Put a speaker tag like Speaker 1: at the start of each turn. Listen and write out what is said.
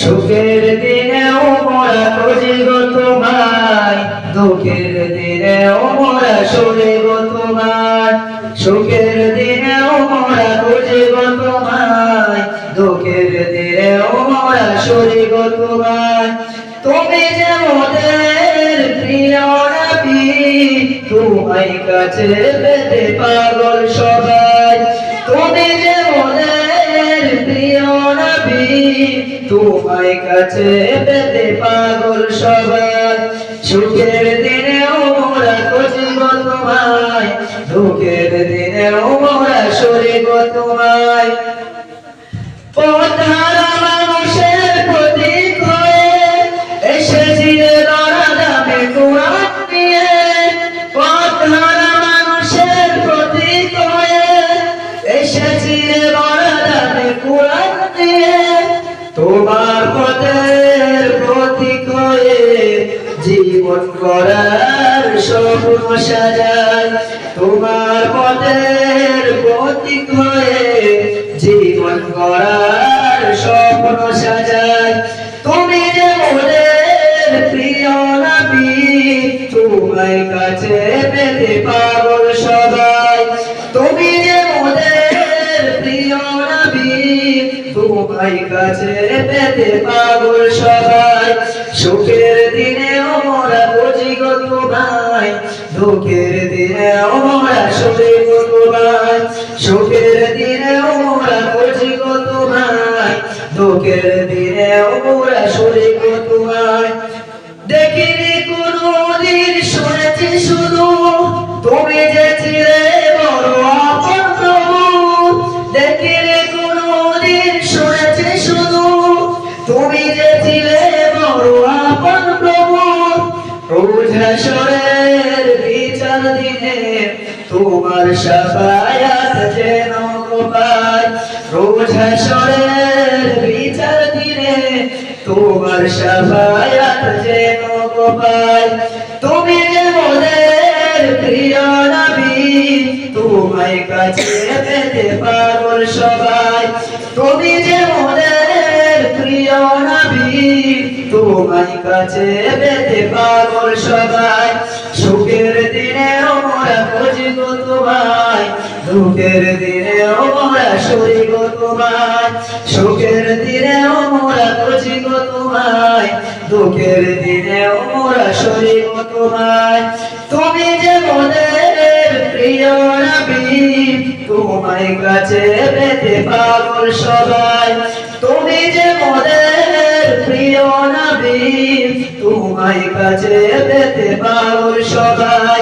Speaker 1: সুখের দিনেও মোরা খুঁজি গো তোমায়, দুঃখের দিনেও মোরা শুনি গো তোমায়। সুখের দিনেও মোরা খুঁজি গো তোমায়, দুঃখের দিনেও মোরা শুনি গো তোমায়। তুমি যে মোদের প্রিয় নবী তোমায় কাছে পেতে পাগল সবাই। তোমায় কাছে পেতে পাগল সবাই। সুখের দিনেও মোরা খুঁজিব তোমায়। দুঃখের দিনেও মোরা সরিব তোমায়। পথারা প্রতীক হয়ে এসেছিলে জীবন করার স্বপ্ন সাজায় তোমার পথের প্রতীক হয়ে জীবন করার স্বপ্ন সাজায় তুমি যে মোদের প্রিয় নবী তোমায় কাছে পেতে পাগল সবাই। তুমি যে মোদের প্রিয় নবী তোমায় কাছে পেতে পাগল সবাই। সুখের দিনে দুঃখের দিনে ওরা শুনি গো তোমায় সুখের দিনে ওরা বুঝি গো তোমায় দুঃখের দিনে ওরা শুনি গো তোমায় দেখিনি কোনো দিন শুনেছি শুধু, তুমি যে প্রভু। রোঝাসরের তোমার সাফায়াত যেন পাই রোঝাসরের বিচার দিনে তোমার সাফায়াত যেন পাই তুমি যে মোদের প্রিয় নবী তোমায় কাছে পেতে পাগল সবাই তুমি যে মোদের প্রিয় নবী তোমায় কাছে পেতে পাগল সবাই। সুখের দিনে তোমায় দুঃখের দিনে ওরা সরি গো তোমায়, সুখের দিনে খুঁজি গো তোমায়, দুঃখের দিনে ওরা সরি গো তোমায়। তুমি যে মোদের প্রিয় নবী তোমায় কাছে পেতে পাগল সবাই। তুমি যে মোদের প্রিয় নবী তোমায় কাছে পেতে পাগল সবাই।